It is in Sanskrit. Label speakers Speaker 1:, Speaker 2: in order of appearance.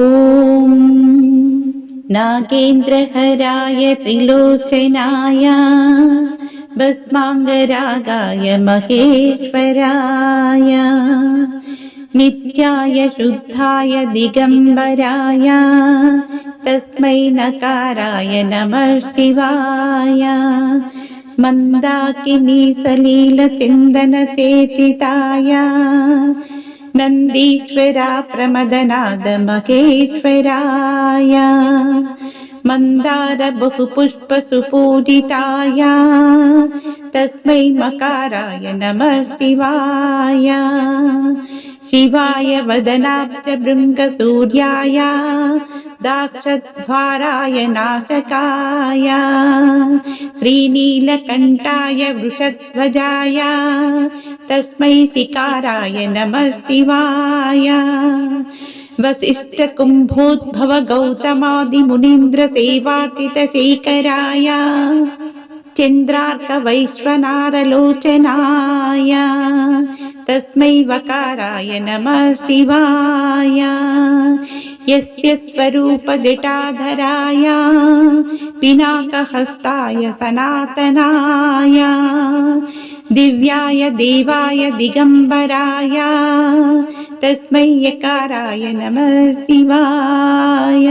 Speaker 1: ॐ नागेन्द्रहराय त्रिलोचनाय भस्माङ्गरागाय महेश्वराय नित्याय शुद्धाय दिगम्बराय तस्मै नकाराय नमः शिवाय मन्दाकिनी सलीलचिन्दनचेतिताय नन्दीश्वरा प्रमदनाद महेश्वराय मन्दार बहुपुष्पसुपूजिताय तस्मै मकाराय नमः शिवाय। शिवाय वदनाब्ज दाक्षद्वाराय नाशकाय श्रीनीलकण्ठाय वृषध्वजाय तस्मै शिकाराय नमः शिवाय। वसिष्ठकुम्भोद्भव गौतमादिमुनीन्द्रसेवाकितशेखराय चन्द्रार्कवैश्वनारलोचनाय तस्मै वकाराय नमः शिवाय यस्य स्वरूपजटाधराय पिनाकहस्ताय सनातनाय दिव्याय देवाय दिगम्बराय तस्मै यकाराय नमः शिवाय